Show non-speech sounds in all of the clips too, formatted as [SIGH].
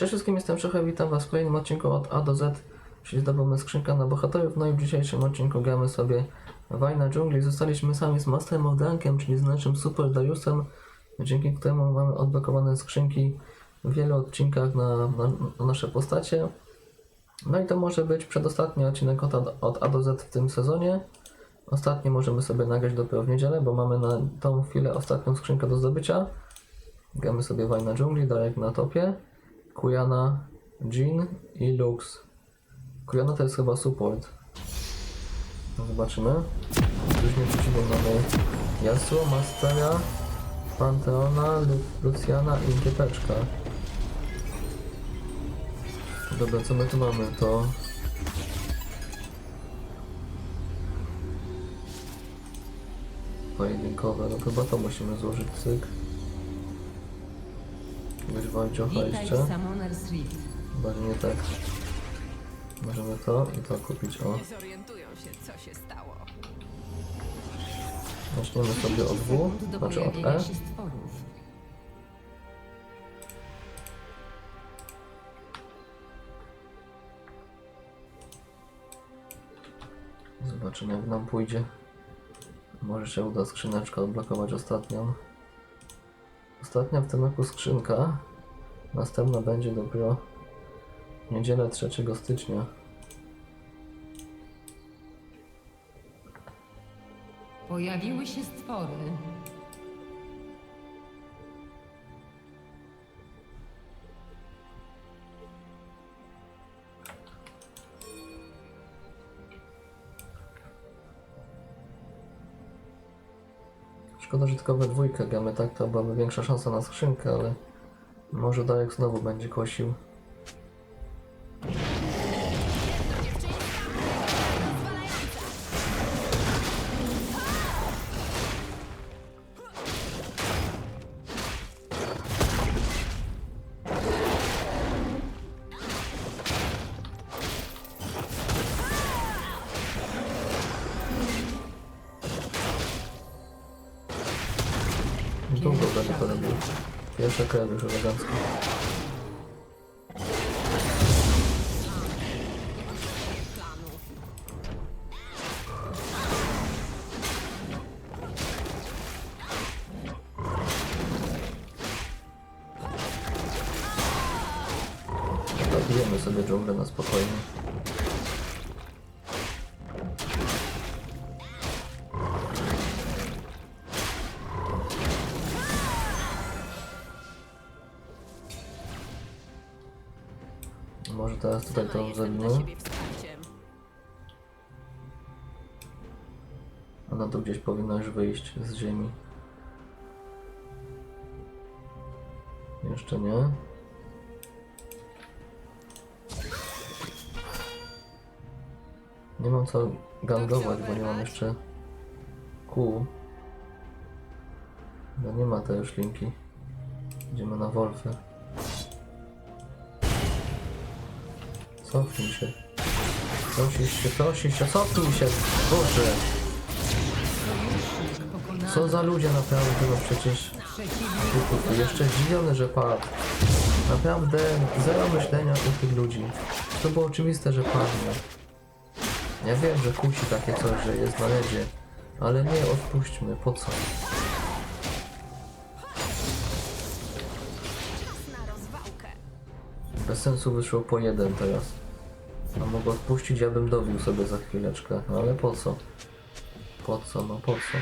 Cześć wszystkim, jestem Szycha, witam was w kolejnym odcinku od A do Z, czyli zdobywamy skrzynka na bohaterów. No i w dzisiejszym odcinku gramy sobie Wajna dżungli. Zostaliśmy sami z Masterem of Dunkiem, czyli z naszym Super Dariusem, dzięki któremu mamy odblokowane skrzynki w wielu odcinkach na, na, na nasze postacie. No i to może być przedostatni odcinek od, od A do Z w tym sezonie. Ostatni możemy sobie nagrać dopiero w niedzielę, bo mamy na tą chwilę ostatnią skrzynkę do zdobycia. Gramy sobie Wajna dżungli, Darek na topie. Kujana, Jean i Lux. Kujana to jest chyba support. No zobaczymy. Drużynie przeciwnej mamy Yasuo, Mastera, Panteona, Lu Luciana i Kiepeczka. Dobra, co my tu mamy? To... Pojedynkowe, no chyba to musimy złożyć cyk. Wojciocha jeszcze. Chyba nie tak. Możemy to i to kupić. O, zaczniemy sobie od W, znaczy od E. Zobaczymy jak nam pójdzie. Może się uda skrzyneczkę odblokować ostatnią. Ostatnia w tym roku skrzynka. Następna będzie dopiero w niedzielę 3 stycznia. Pojawiły się stwory. Szkoda, że tylko we dwójkę gramy, tak to byłaby większa szansa na skrzynkę, ale może Darek znowu będzie kosił. Zabijemy sobie dżunglę na spokojnie. Może teraz tutaj to wsparciem. Ona tu gdzieś powinna już wyjść z ziemi. Jeszcze nie. Nie mam co gangować, bo nie mam jeszcze kół. No nie ma tej już linki. Idziemy na Wolfy. Cofnij się. Cofnij się, cofnij się, cofnij się! Boże! Co za ludzie naprawdę, no przecież... Jeszcze zdziwiony, że padł. Naprawdę zero myślenia u tych ludzi. To było oczywiste, że padnie. Ja wiem, że kusi takie coś, że jest na ledzie. Ale nie odpuśćmy, po co? Bez sensu wyszło po jeden teraz. A mogę odpuścić, ja bym dobił sobie za chwileczkę. No ale po co? Po co, no po co?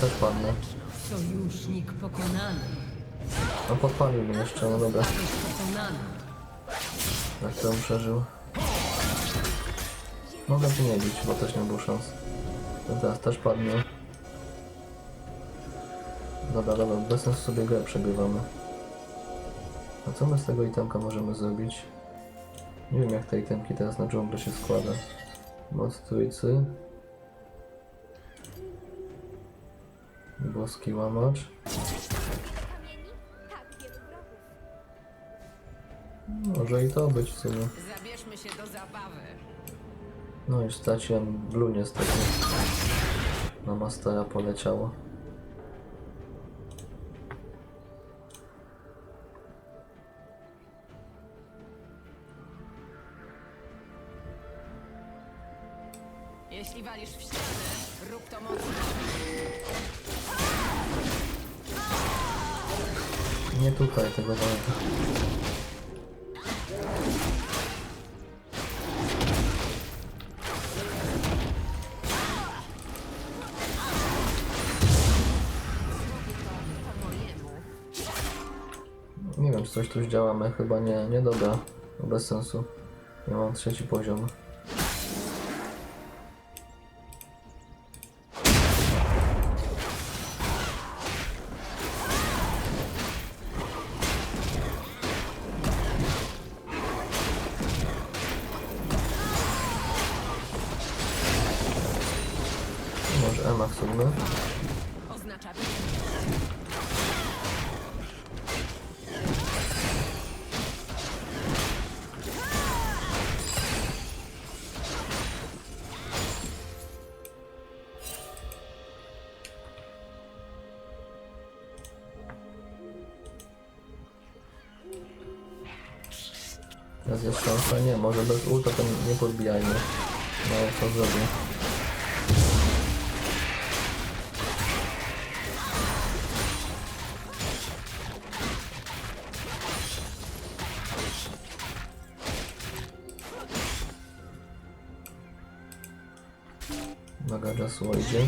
Też padnę. sojusznik pokonany. No podpalił mnie jeszcze, no dobra. To on przeżył? Mogę cię nie bić, bo też nie było szans. No teraz też padnie. Dobra, dobra, bez sensu sobie grę przegrywamy. A co my z tego itemka możemy zrobić? Nie wiem jak te itemki teraz na dżunglę się składa. Moc trójcy. Boski łamacz. Może i to być w sumie. Zabierzmy się do zabawy. No i straciłem blue niestety. Na mastera poleciało. Działamy, chyba nie, nie dobra. Bez sensu. Ja mam trzeci poziom. Uwaga, Jasło idzie.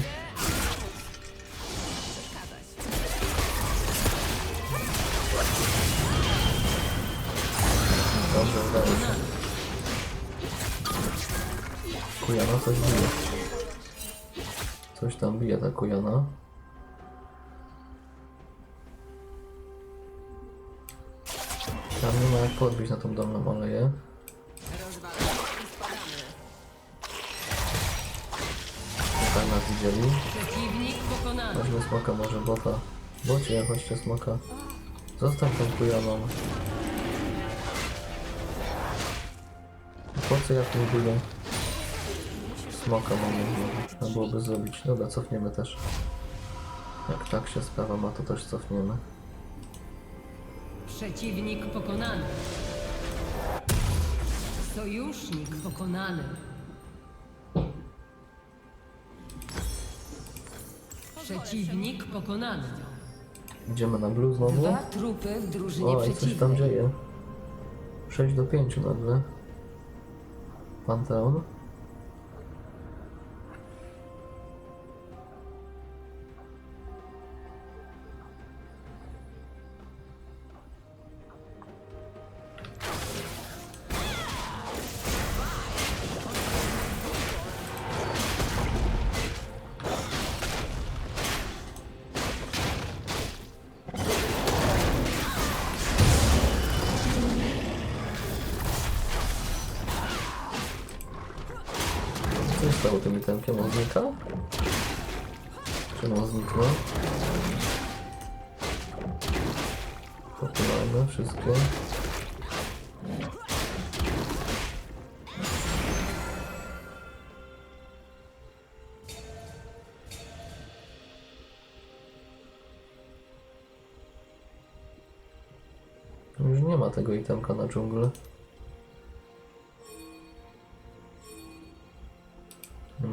Dobrze, udało się. Kujana coś bije. Coś tam bije ta kujana. Tam nie ma jak podbić na tą dolną aleję. Pokonany. Weźmy smoka, może bota. Bocie, chodźcie smoka. Zostaw tą kujaną. Po co ja w tym budę? Smoka mamy Trzeba byłoby zrobić. Dobra, cofniemy też. Jak tak się sprawa ma, to też cofniemy. Przeciwnik pokonany. Sojusznik pokonany. Przeciwnik pokonany. Idziemy na blue znowu. Dwa trupy w drużynie O, i coś tam przeciwnej. dzieje. 6 do 5 nagle. Panteon. Stało tym itemkiem? On znika? Czemu on zniknął? Popylamy wszystkie. Już nie ma tego itemka na dżunglę.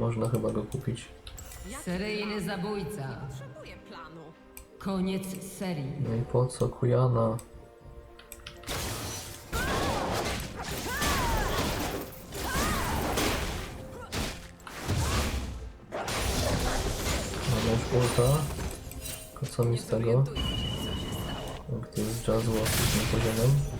Można chyba go kupić. Seryjny zabójca. Potrzebuję planu. Koniec serii. No i po co Kujana? Mamy już ulta. Tylko co mi z tego? Jak to jest jazz tym poziomem?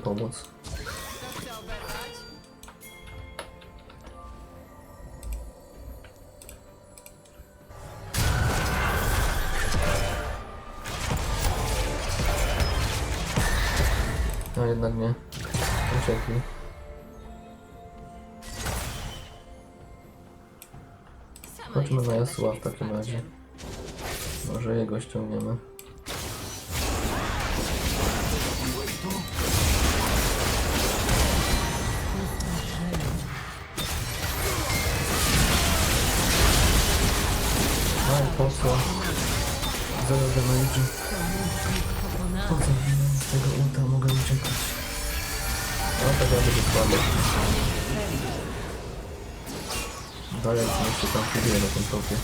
Pomóc? A jednak nie. Uciekli. Chodźmy na Jasła w takim razie. Może jego ściągniemy. Co jeszcze tam próbuje na tym topie.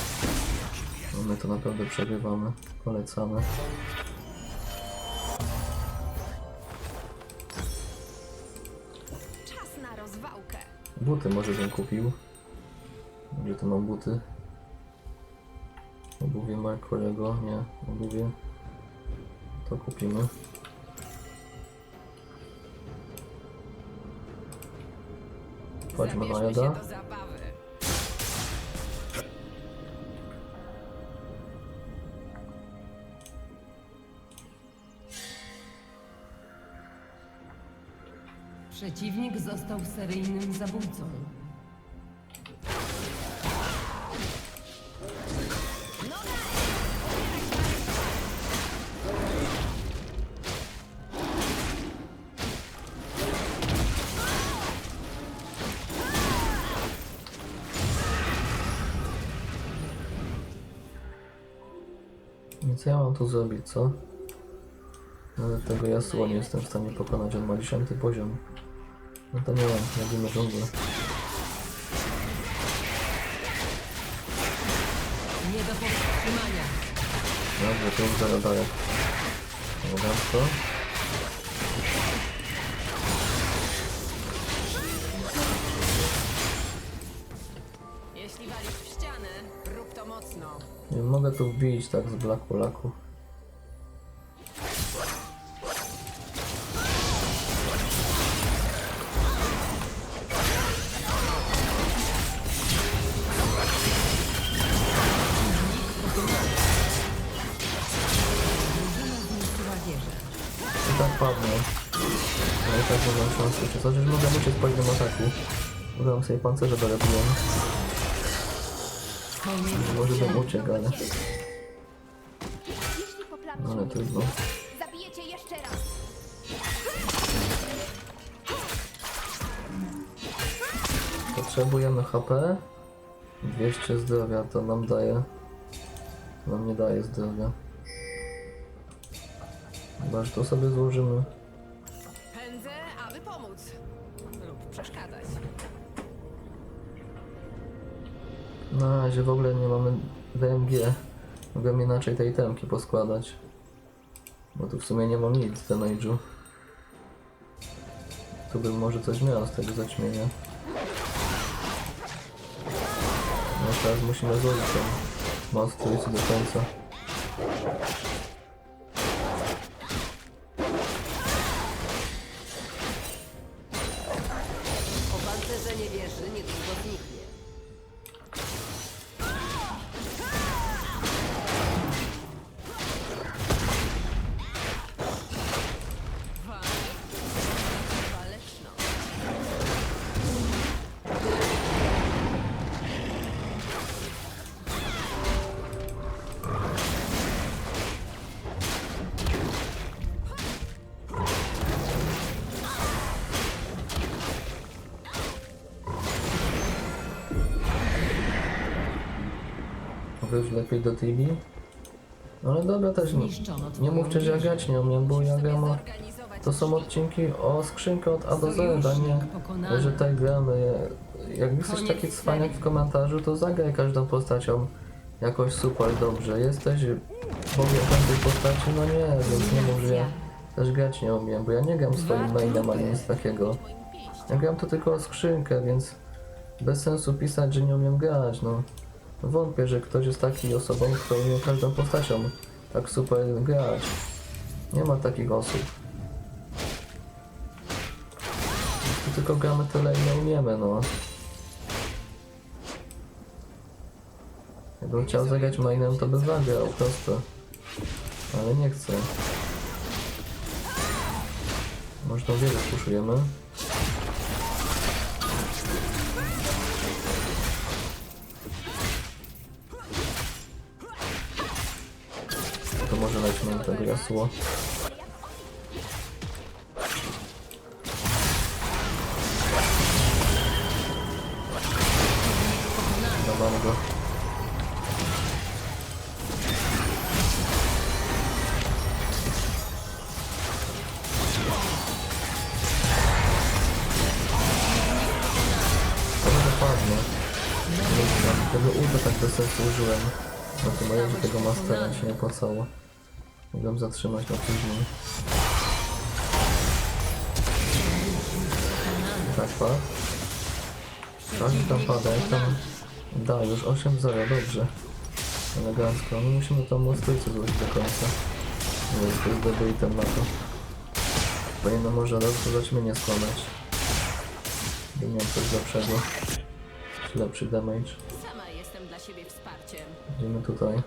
No my to naprawdę przegrywamy. Polecamy. Czas na rozwałkę. Buty może bym kupił. Gdzie tu mam buty? Obuwie Markorego, nie, obuwie. To kupimy. Chodźmy na jada. Przeciwnik został seryjnym zabójcą. I co ja mam tu zrobić, co? Nawet tego Yasuo nie jestem w stanie pokonać, on ma 10 poziom. No to nie wiem, robimy dżunglę. Nie do powstrzymania. Dobrze, to już zaraz daję. Elegancko. Jeśli walisz w ścianę, rób to mocno. Nie mogę tu wbić tak z blaku laku. Padnę. No i tak szansy. Czy coś, że mogę uciec po jednym ataku. Ubrałem sobie pancerze dolepiłem. Może bym uciekł, ale... Poplamisz Ale trudno. zabijecie jeszcze raz. Potrzebujemy HP. 200 zdrowia to nam daje. Nam nie daje zdrowia. Chyba, że to sobie złożymy. Pędzę, aby pomóc. Lub przeszkadzać. Na razie w ogóle nie mamy DMG. Mogę inaczej tej temki poskładać. Bo tu w sumie nie mam nic w damage'u. Tu bym może coś miał z tego zaćmienia. No teraz musimy złożyć ten most trójcy do końca. Lepiej do TV. Ale dobra, też nie. Nie mówcie, że ja wieżę. grać nie umiem, bo ja Sobie gram o... zorganizować To są odcinki o skrzynkę od A do Z, a nie, że tak gramy. Jak jesteś taki cwaniak w komentarzu, to zagraj każdą postacią jakoś super dobrze. Jesteś bogiem każdej postaci? No nie, więc nie mów, że ja też grać nie umiem, bo ja nie gram swoim mainem ani nic takiego. Ja gram to tylko o skrzynkę, więc bez sensu pisać, że nie umiem grać, no. Wątpię, że ktoś jest taki osobą, kto umie każdą postacią tak super grać. Nie ma takich osób. Tu tylko gramy tyle i nie umiemy, no. Jakbym chciał zagrać mainem, to by zagrał, prosto. Ale nie chcę. Można wiele puszujemy. Na tego jasło. Dawam go. To może padnie. Nie wiem, Tego ulta tak bez sensu użyłem. No to moje, że tego mastera się nie opłacało. Mogłem zatrzymać na później. Padł. Tak, tam pada, jak tam... Da, już 8-0, dobrze. Elegancko. No musimy tam monstrycy złożyć do końca. Jest to jest dobry item na to. Powinno może razu zaćmienie składać. By miał coś lepszego. Lepszy damage. Idziemy tutaj.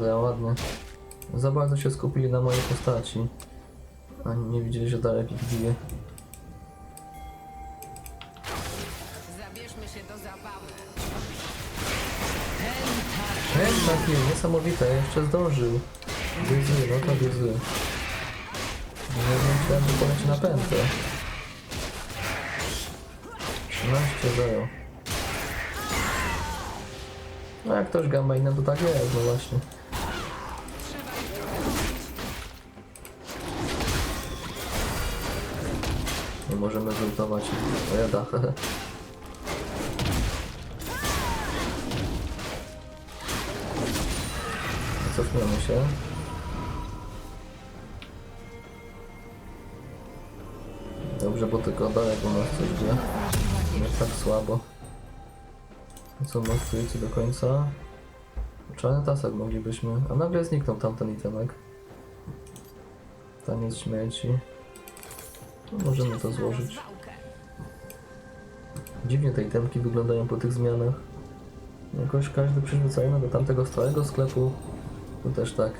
Ładnie, ładnie. Za bardzo się skupili na mojej postaci. A nie widzieli, że Darek ich bije. Zabierzmy się do zabawy. Ten taki, niesamowite, jeszcze zdążył. Gryzy, no to gryzy. Nie wiem, że poleci na pętlę. 13-0. No jak ktoś gamba inna, to tak jest, no właśnie. Możemy zultować. O jada. [LAUGHS] Cofniemy się. Dobrze, bo tylko dalek u nas coś wie. Nie tak słabo. Co mostrujecie do końca? Czarny tasak moglibyśmy. A nagle zniknął tamten itemek. Jest śmierci. No, możemy to złożyć. Dziwnie te itemki wyglądają po tych zmianach. Jakoś każdy przyzwyczajony do tamtego stałego sklepu. To też tak.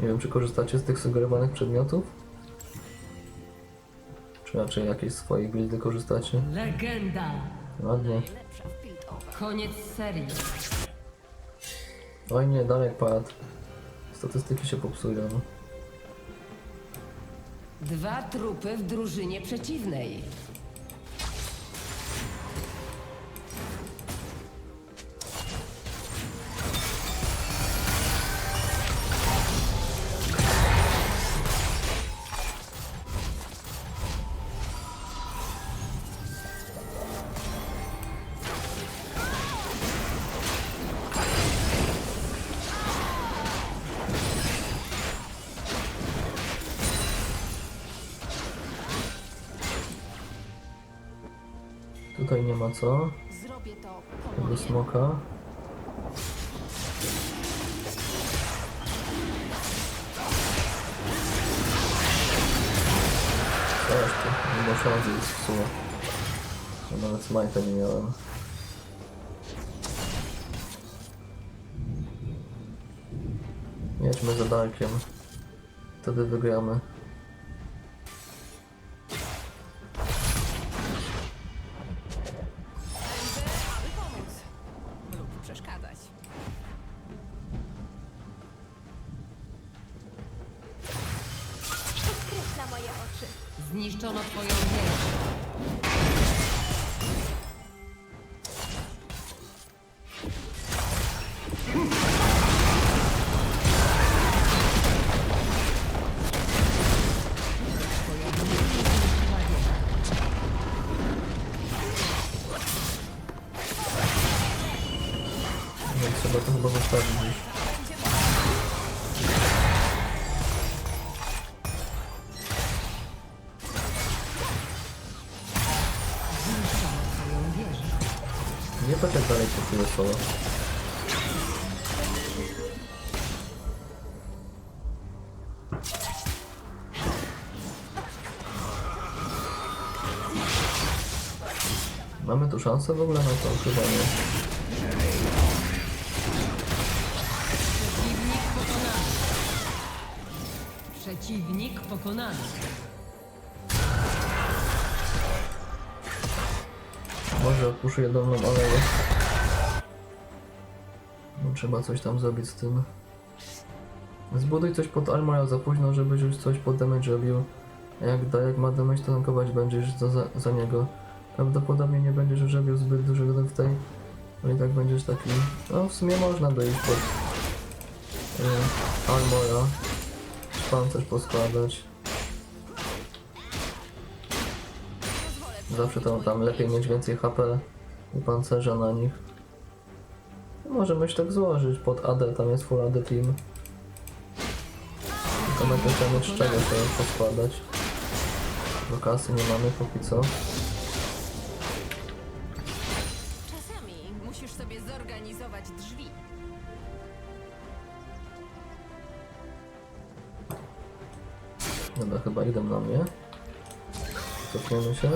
Nie wiem, czy korzystacie z tych sugerowanych przedmiotów? Czy raczej jakieś swoje buildy korzystacie? Legenda! Ładnie. Koniec serii. Oj nie, Darek padł. Statystyki się popsują. Dwa trupy w drużynie przeciwnej. Co. Zrobię to po mojemu. smoka. Co jeszcze? Nie musiałem zrobić w sumie. Ja Nawet smajta nie miałem. Jedźmy za Darkiem. Wtedy wygramy. No i trzeba to chyba zostawić gdzieś. Nie patrz jak dalej po tyle słowa. Mamy tu szansę w ogóle na to? Chyba. Pokonany. Może odpuszczuję dolną aleję. No, trzeba coś tam zrobić z tym. Zbuduj coś pod armora za późno, żebyś już coś pod damage robił. Jak, da, jak ma damage, to tankować będziesz za, za, niego. Prawdopodobnie nie będziesz już robił zbyt dużego w tej. No i tak będziesz taki... No w sumie można dojść pod y, armora. Pancerz poskładać. Zawsze tam, tam lepiej mieć więcej HP i pancerza na nich. Możemy się tak złożyć pod AD, tam jest full AD team. Tylko najpierw trzeba mieć z czego sobie poskładać. Bo kasy nie mamy póki co. Czasami musisz sobie zorganizować drzwi. Dobra, chyba idą na mnie. Cofniemy się.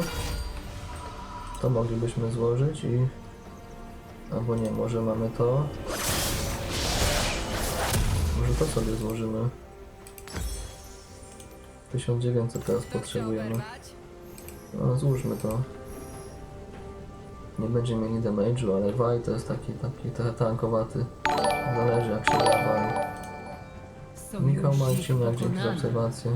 To moglibyśmy złożyć i... Albo nie, może mamy to. Może to sobie złożymy. 1900 teraz potrzebujemy. No, złóżmy to. Nie będzie mieli damage'u, ale Vaj to jest taki, taki trochę tankowaty. Zależy jak się gra Vaj. Michał Marciniak, dzięki za obserwację.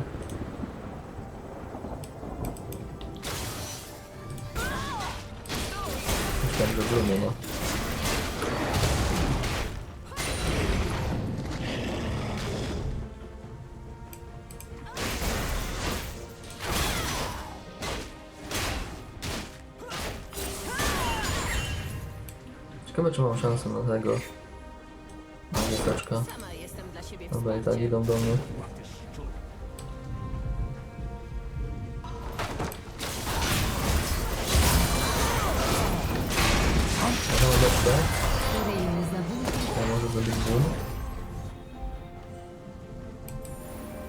Szansę na tego. Na siebie Dobra, i tak idą do mnie. Zabójca. Ja może zrobić.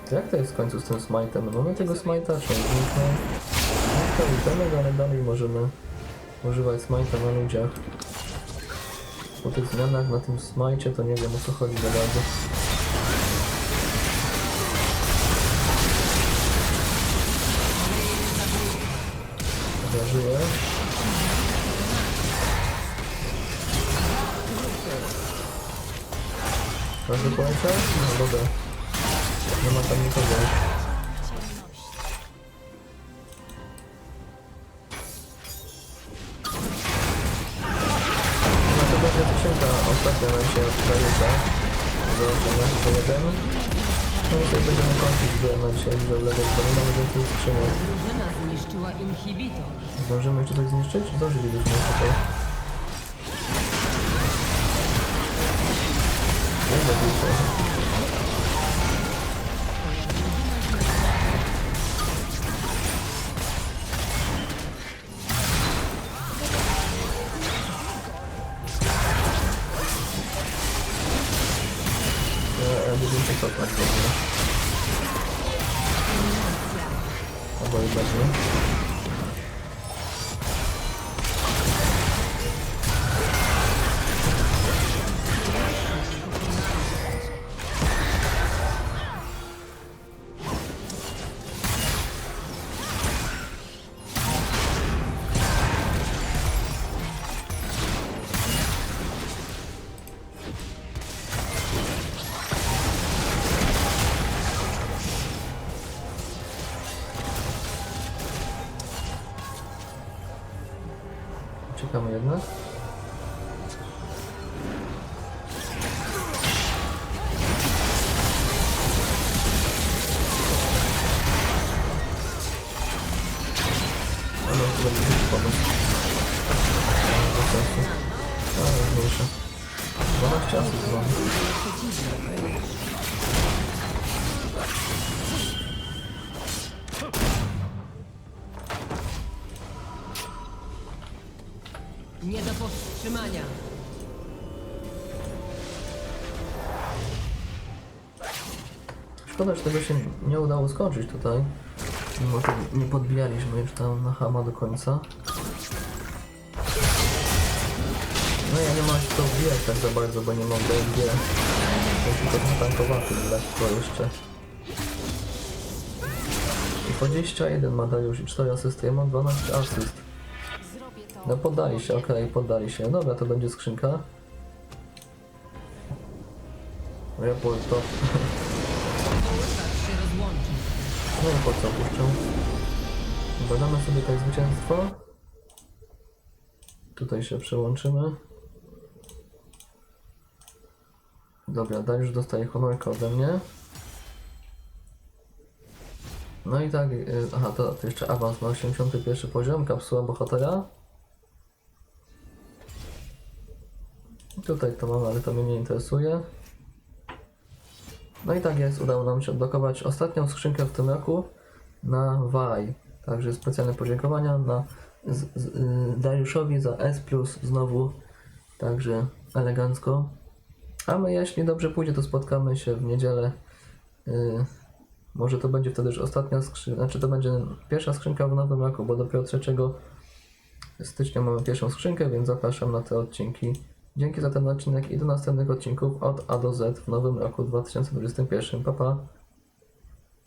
To jak to jest w końcu z tym smite'em? Mamy tego smite'a, zniknął? Zniknął itemek, ale dalej możemy używać smite'a na ludziach. Po tych zmianach na tym smite'cie to nie wiem o co chodzi za bardzo. Żyję. Każdy poleciał? No dobra. Nie ma tam nikogo. Ostatnia nam się odkryje. Zobaczymy, co jeden. No i sobie będziemy kończyć grę na dzisiaj, że w lewej stronie mamy więcej skrzynek. Zdążymy jeszcze coś zniszczyć? Zdążylibyśmy to. Nie zabijcie. Nie do powstrzymania. Szkoda, że tego się nie udało skończyć tutaj. Mimo, że nie podbijaliśmy już tam na hama do końca. No ja nie mam się to wbijać tak za bardzo, bo nie mam DLG. Jest tylko tankowaty lekko jeszcze. I 21 ma Dariusz i 4 asysty, ja mam 12 asyst. To. No poddali się, okej, poddali się. Dobra, to będzie skrzynka. Report to... Połykacz się rozłączy. No po co puszczę? Badamy sobie tak zwycięstwo. Tutaj się przełączymy. Dobra, Dariusz dostaje honorkę ode mnie. No i tak, y, aha, to, to jeszcze awans na 81 poziom, kapsuła bohatera. Tutaj to mamy, ale to mnie nie interesuje. No i tak jest, udało nam się odblokować ostatnią skrzynkę w tym roku na Waj. Także specjalne podziękowania na z, z, y, Dariuszowi za S+, znowu, także elegancko. A my, jeśli dobrze pójdzie, to spotkamy się w niedzielę. Y, może to będzie wtedy już ostatnia skrzynka, znaczy to będzie pierwsza skrzynka w nowym roku, bo dopiero 3 stycznia mamy pierwszą skrzynkę, więc zapraszam na te odcinki. Dzięki za ten odcinek i do następnych odcinków od A do Z w nowym roku 2021. Pa, pa.